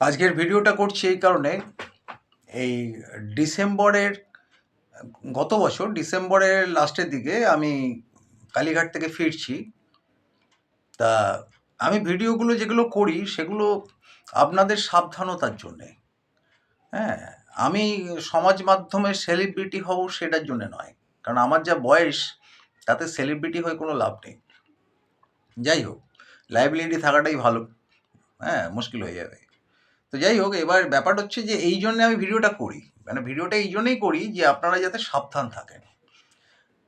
আজকের ভিডিওটা করছি এই কারণে, এই ডিসেম্বরের, গত বছর ডিসেম্বরের লাস্টের দিকে আমি কালীঘাট থেকে ফিরছি। তা আমি ভিডিওগুলো যেগুলো করি সেগুলো আপনাদের সাবধানতার জন্যে। হ্যাঁ আমি সমাজ মাধ্যমে সেলিব্রিটি হব সেটার জন্য নয়। কারণ আমার যা বয়স, তাতে সেলিব্রিটি হয়ে কোনো লাভ নেই। যাই হোক, লাইবিলিটি থাকাটাই ভালো। হ্যাঁ মুশকিল হয়ে যাবে। তো যাই হোক, এবার ব্যাপারটা হচ্ছে যে এই জন্য আমি ভিডিওটা করি। মানে ভিডিওটা এই জন্যই করি যে আপনারা যাতে সাবধান থাকেন।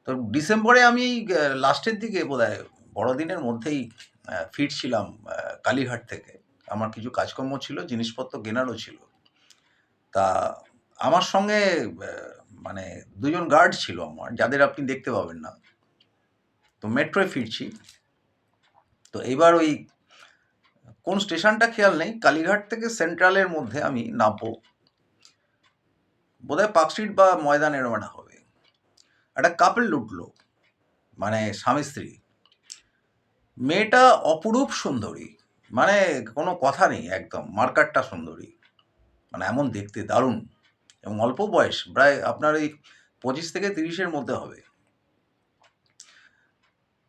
তো ডিসেম্বরে আমি লাস্টের দিকে বোধ হয় বড়দিনের মধ্যেই ফিরছিলাম কালীঘাট থেকে। আমার কিছু কাজকর্ম ছিল, জিনিসপত্র কেনারও ছিল। তা আমার সঙ্গে মানে দুজন গার্ড ছিল আমার, যাদের আপনি দেখতে পাবেন না। তো মেট্রোয় ফিরছি। তো এবার ওই কোন স্টেশনটা খেয়াল নেই, কালীঘাট থেকে সেন্ট্রালের মধ্যে আমি নামবো। বোধহয় পার্কস্ট্রিট বা ময়দান এরম হবে। একটা কাপল লুটলো মানে স্বামী স্ত্রী। মেয়েটা অপরূপ সুন্দরী মানে কোনো কথা নেই একদম, মার্কারটা সুন্দরী। মানে এমন দেখতে দারুণ। এবং অল্প বয়স, প্রায় আপনার এই পঁচিশ থেকে তিরিশের মধ্যে হবে।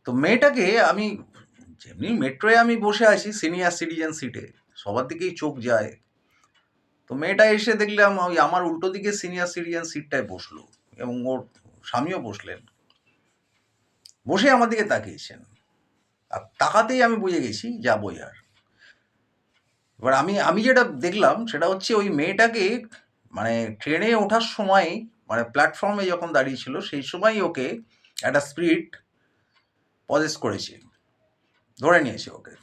তো মেয়েটাকে আমি যেমনি মেট্রোয় আমি বসে আছি সিনিয়র সিটিজেন সিটে সবার দিকেই চোখ যায়। তো মেয়েটা এসে দেখলাম, ওই আমার উল্টো দিকে সিনিয়র সিটিজেন সিটটায় বসল এবং ওর স্বামীও বসলেন। বসে আমার দিকে তাকিয়েছেন। আর তাকাতেই আমি বুঝে গেছি যাবোই আর এবার আমি আমি যেটা দেখলাম, সেটা হচ্ছে ওই মেয়েটাকে মানে ট্রেনে ওঠার সময় মানে প্ল্যাটফর্মে যখন দাঁড়িয়ে ছিল, সেই সময় ওকে একটা স্পিরিট পজেস করেছে। ধরে নিয়েছে ওকে।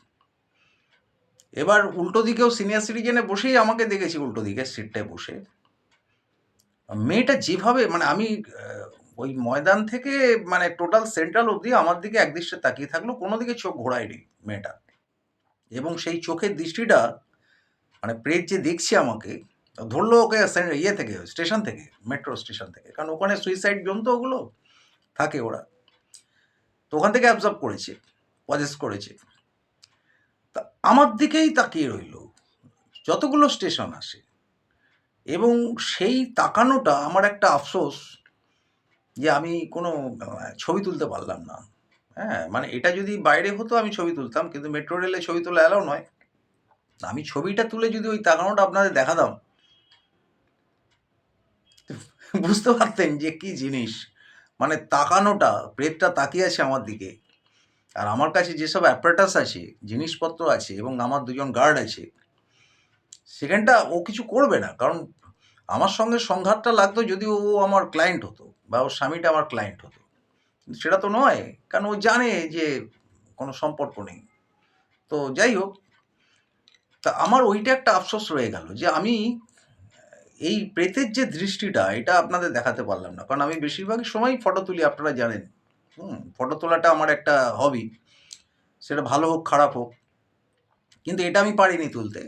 এবার উল্টো দিকেও সিনিয়র সিটিজেনে বসেই আমাকে দেখেছি, উল্টো দিকে সিটটায় বসে। মেয়েটা যেভাবে মানে আমি ওই ময়দান থেকে মানে টোটাল সেন্ট্রাল অবধি আমার দিকে একদৃষ্টে তাকিয়ে থাকল, কোনো দিকে চোখ ঘোরায়নি মেয়েটা। এবং সেই চোখের দৃষ্টিটা মানে প্রেত যে দেখছে আমাকে, ধরলো ওকে ইয়ে থেকে স্টেশন থেকে মেট্রো স্টেশন থেকে। কারণ ওখানে সুইসাইড জোন তো ওগুলো থাকে ওরা। তো ওখান থেকে অ্যাবজর্ব করেছে। পজেস করেছে। তা আমার দিকেই তাকিয়ে রইল, যতগুলো স্টেশন আসে। এবং সেই তাকানোটা আমার একটা আফসোস যে আমি কোনো ছবি তুলতে পারলাম না। হ্যাঁ মানে এটা যদি বাইরে হতো আমি ছবি তুলতাম, কিন্তু মেট্রো রেলে ছবি তোলা এলাও নয়। আমি ছবিটা তুলে যদি ওই তাকানোটা আপনাদের দেখাতাম, বুঝতে পারতেন যে কি জিনিস। মানে তাকানোটা, প্রেতটা তাকিয়ে আছে আমার দিকে। আর আমার কাছে যেসব অ্যাপারেটাস আছে, জিনিসপত্র আছে এবং আমার দুজন গার্ড আছে, সেখানটা ও কিছু করবে না। কারণ আমার সঙ্গে সংঘাতটা লাগতো যদি ও আমার ক্লায়েন্ট হতো বা ওর স্বামীটা আমার ক্লায়েন্ট হতো। সেটা তো নয়, কারণ ও জানে যে কোনো সম্পর্ক নেই। তো যাই হোক, তা আমার ওইটা একটা আফসোস রয়ে গেল যে আমি এই প্রেতের যে দৃষ্টিটা, এটা আপনাদের দেখাতে পারলাম না। কারণ আমি বেশিরভাগ সময় ফটো তুলি, আপনারা জানেন। হুম ফটো তোলাটা আমার একটা হবি সেটা ভালো হোক, খারাপ হোক, কিন্তু এটা আমি পারিনি তুলতে।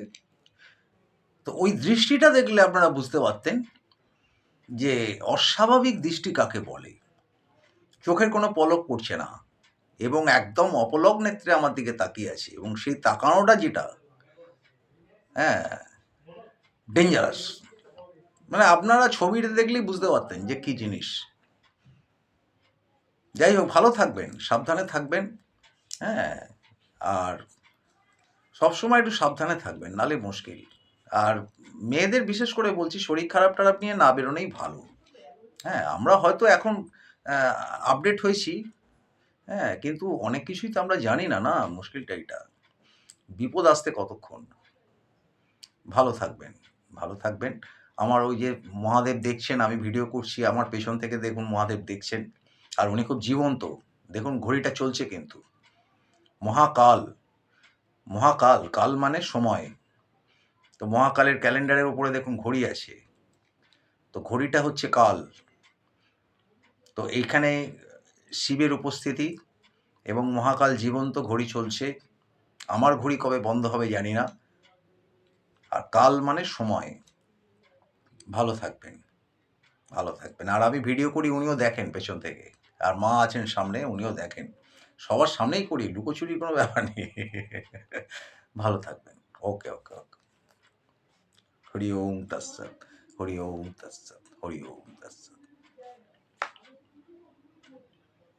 তো ওই দৃষ্টিটা দেখলে আপনারা বুঝতে পারতেন যে অস্বাভাবিক দৃষ্টি কাকে বলে? চোখের কোনো পলক পড়ছে না এবং একদম অপলক নেত্রে আমার দিকে তাকিয়ে আছে এবং সেই তাকানোটা যেটা হ্যাঁ ডেঞ্জারাস মানে আপনারা ছবিটা দেখলেই বুঝতে পারতেন যে কি জিনিস। যাই হোক ভালো থাকবেন, সাবধানে থাকবেন হ্যাঁ আর সবসময় একটু সাবধানে থাকবেন, নালে মুশকিল। আর মেয়েদের বিশেষ করে বলছি, শরীর খারাপ টারাপ নিয়ে না বেরোনোই ভালো। হ্যাঁ আমরা হয়তো এখন আপডেট হয়েছি হ্যাঁ কিন্তু অনেক কিছুই তো আমরা জানি না না, মুশকিলটা এটা বিপদ আসতে কতক্ষণ? ভালো থাকবেন ভালো থাকবেন। আমার ওই যে মহাদেব দেখছেন, আমি ভিডিও করছি, আমার পেছন থেকে দেখুন মহাদেব দেখছেন। আর উনি খুব জীবন্ত। দেখুন ঘড়িটা চলছে কিন্তু। মহাকাল। মহাকাল, কাল মানে সময়। তো মহাকালের ক্যালেন্ডারের উপরে দেখুন ঘড়ি আছে। তো ঘড়িটা হচ্ছে কাল। তো এইখানে শিবের উপস্থিতি এবং মহাকাল জীবন্ত ঘড়ি চলছে। আমার ঘড়ি কবে বন্ধ হবে জানি না। আর কাল মানে সময়। ভালো থাকবেন। ভালো থাকবেন। আর আমি ভিডিও করি, উনিও দেখেন পেছন থেকে। আর মা আছেন সামনে, উনিও দেখেন। সবার সামনেই করি লুকোচুরি কোনো ব্যাপার নেই। ভালো থাকবেন। ওকে ওকে ওকে হরি ওম তৎসৎ, হরি ওম তৎসৎ, হরি ওম তৎসৎ।